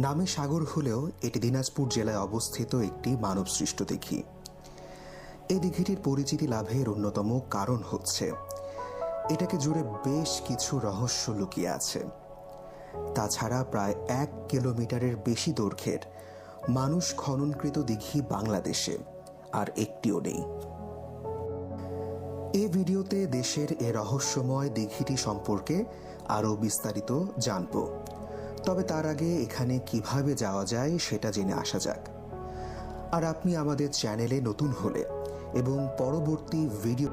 নামে সাগর হলেও এটি দিনাজপুর জেলায় অবস্থিত একটি মানবসৃষ্ট দিঘি। এই দিঘিটির পরিচিতি লাভের অন্যতম কারণ হচ্ছে, এটাকে জুড়ে বেশ কিছু রহস্য লুকিয়ে আছে। তাছাড়া প্রায় এক কিলোমিটারের বেশি দৈর্ঘ্যের মানুষ খননকৃত দিঘি বাংলাদেশে, আর একটিও নেই। এই ভিডিওতে দেশের এ রহস্যময় দিঘিটি সম্পর্কে আরও বিস্তারিত জানব। তবে তার আগে এখানে কীভাবে যাওয়া যায় সেটা জেনে আসা যাক। আর আপনি আমাদের চ্যানেলে নতুন হলে এবং পরবর্তী ভিডিও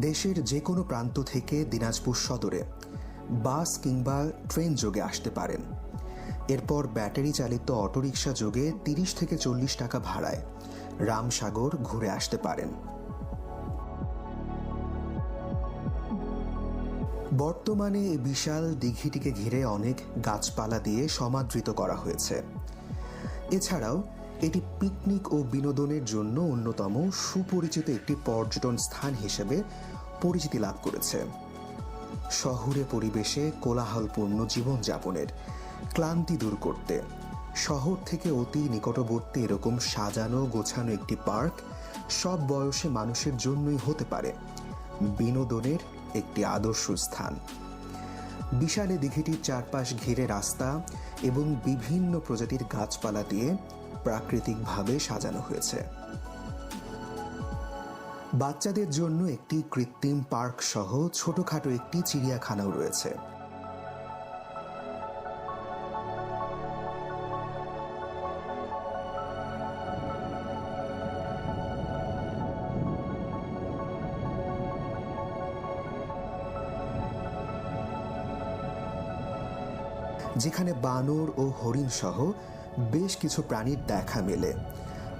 দেশের যে কোনো প্রান্ত থেকে দিনাজপুর সদরে বাস কিংবা ট্রেন যোগে আসতে পারেন। এরপর ব্যাটারি চালিত অটোরিকশা যোগে তিরিশ থেকে চল্লিশ টাকা ভাড়ায় রামসাগর ঘুরে আসতে পারেন। বর্তমানে এই বিশাল দিঘিটিকে ঘিরে অনেক গাছপালা দিয়ে সমাদৃত করা হয়েছে। এছাড়াও এটি পিকনিক ও বিনোদনের জন্য অন্যতম সুপরিচিত একটি পর্যটন স্থান হিসেবে পরিচিতি লাভ করেছে। শহুরে পরিবেশে কোলাহলপূর্ণ জীবনযাপনের ক্লান্তি দূর করতে। শহর থেকে অতি নিকটবর্তী এরকম সাজানো গোছানো একটি পার্ক সব বয়সে মানুষের জন্যই হতে পারে। বিনোদনের একটি আদর্শ স্থান। বিশালে দিঘিটির চারপাশ ঘিরে রাস্তা এবং বিভিন্ন প্রজাতির গাছপালা দিয়ে প্রাকৃতিকভাবে সাজানো হয়েছে। বাচ্চাদের জন্য একটি কৃত্রিম পার্ক সহ ছোটখাটো একটি চিড়িয়াখানাও রয়েছে। যেখানে বানর ও হরিণ সহ বেশ কিছু প্রাণীর দেখা মেলে।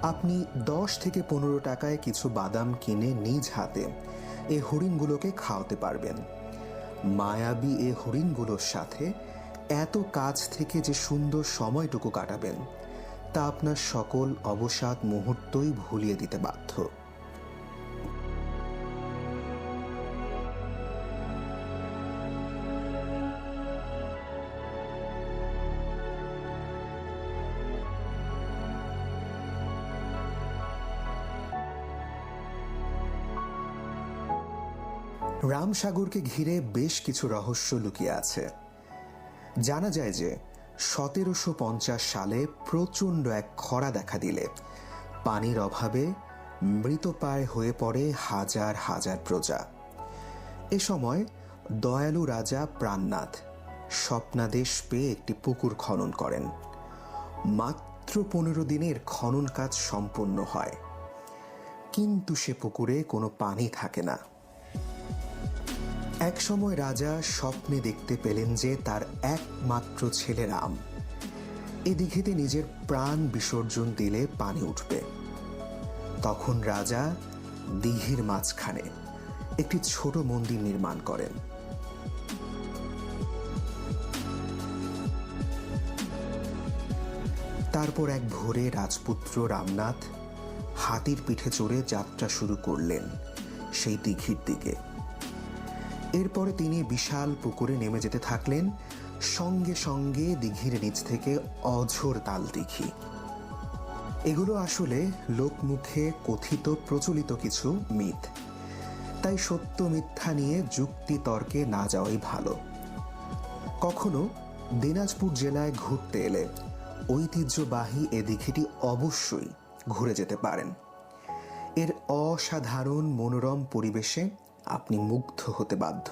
আপনি দশ থেকে পনেরো টাকায় কিছু বাদাম কিনে নিজ হাতে এ হরিণগুলোকে খাওয়াতে পারবেন। মায়াবী এ হরিণগুলোর সাথে এত কাজ থেকে যে সুন্দর সময়টুকু কাটাবেন, তা আপনার সকল অবসাদ মুহূর্তই ভুলিয়ে দিতে বাধ্য। রামসাগরকে ঘিরে বেশ কিছু রহস্য লুকিয়ে আছে। জানা যায় যে, সতেরোশো পঞ্চাশ সালে প্রচণ্ড এক খরা দেখা দিলে। পানির অভাবে মৃতপায় হয়ে পড়ে হাজার হাজার প্রজা। এ সময় দয়ালু রাজা প্রাণনাথ স্বপ্নাদেশ পেয়ে একটি পুকুর খনন করেন। মাত্র পনেরো দিনের খনন কাজ সম্পন্ন হয়। কিন্তু সে পুকুরে কোনো পানি থাকে না। একসময় রাজা স্বপ্নে দেখতে পেলেন যে তার একমাত্র ছেলে রাম। এদিঘেতে নিজের প্রাণ বিসর্জন দিলে পানি উঠবে। তখন রাজা দিঘির মাঝখানে একটি ছোট মন্দির নির্মাণ করেন। তারপর এক ভোরে রাজপুত্র রামনাথ হাতির পিঠে চড়ে যাত্রা শুরু করলেন সেই দিঘির দিকে। এরপরে তিনি বিশাল পুকুরে নেমে যেতে থাকলেন, সঙ্গে সঙ্গে দিঘির নিচ থেকে অঝোর তাল দিঘি এগুলো আসলে লোকমুখে কথিত প্রচলিত কিছু মিথ। তাই সত্য মিথ্যা নিয়ে যুক্তি তর্কে না যাওয়াই ভালো। কখনো দিনাজপুর জেলায় ঘুরতে এলে ঐতিহ্যবাহী এ দিঘিটি অবশ্যই ঘুরে যেতে পারেন। এর অসাধারণ মনোরম পরিবেশে আপনি মুগ্ধ হতে বাধ্য।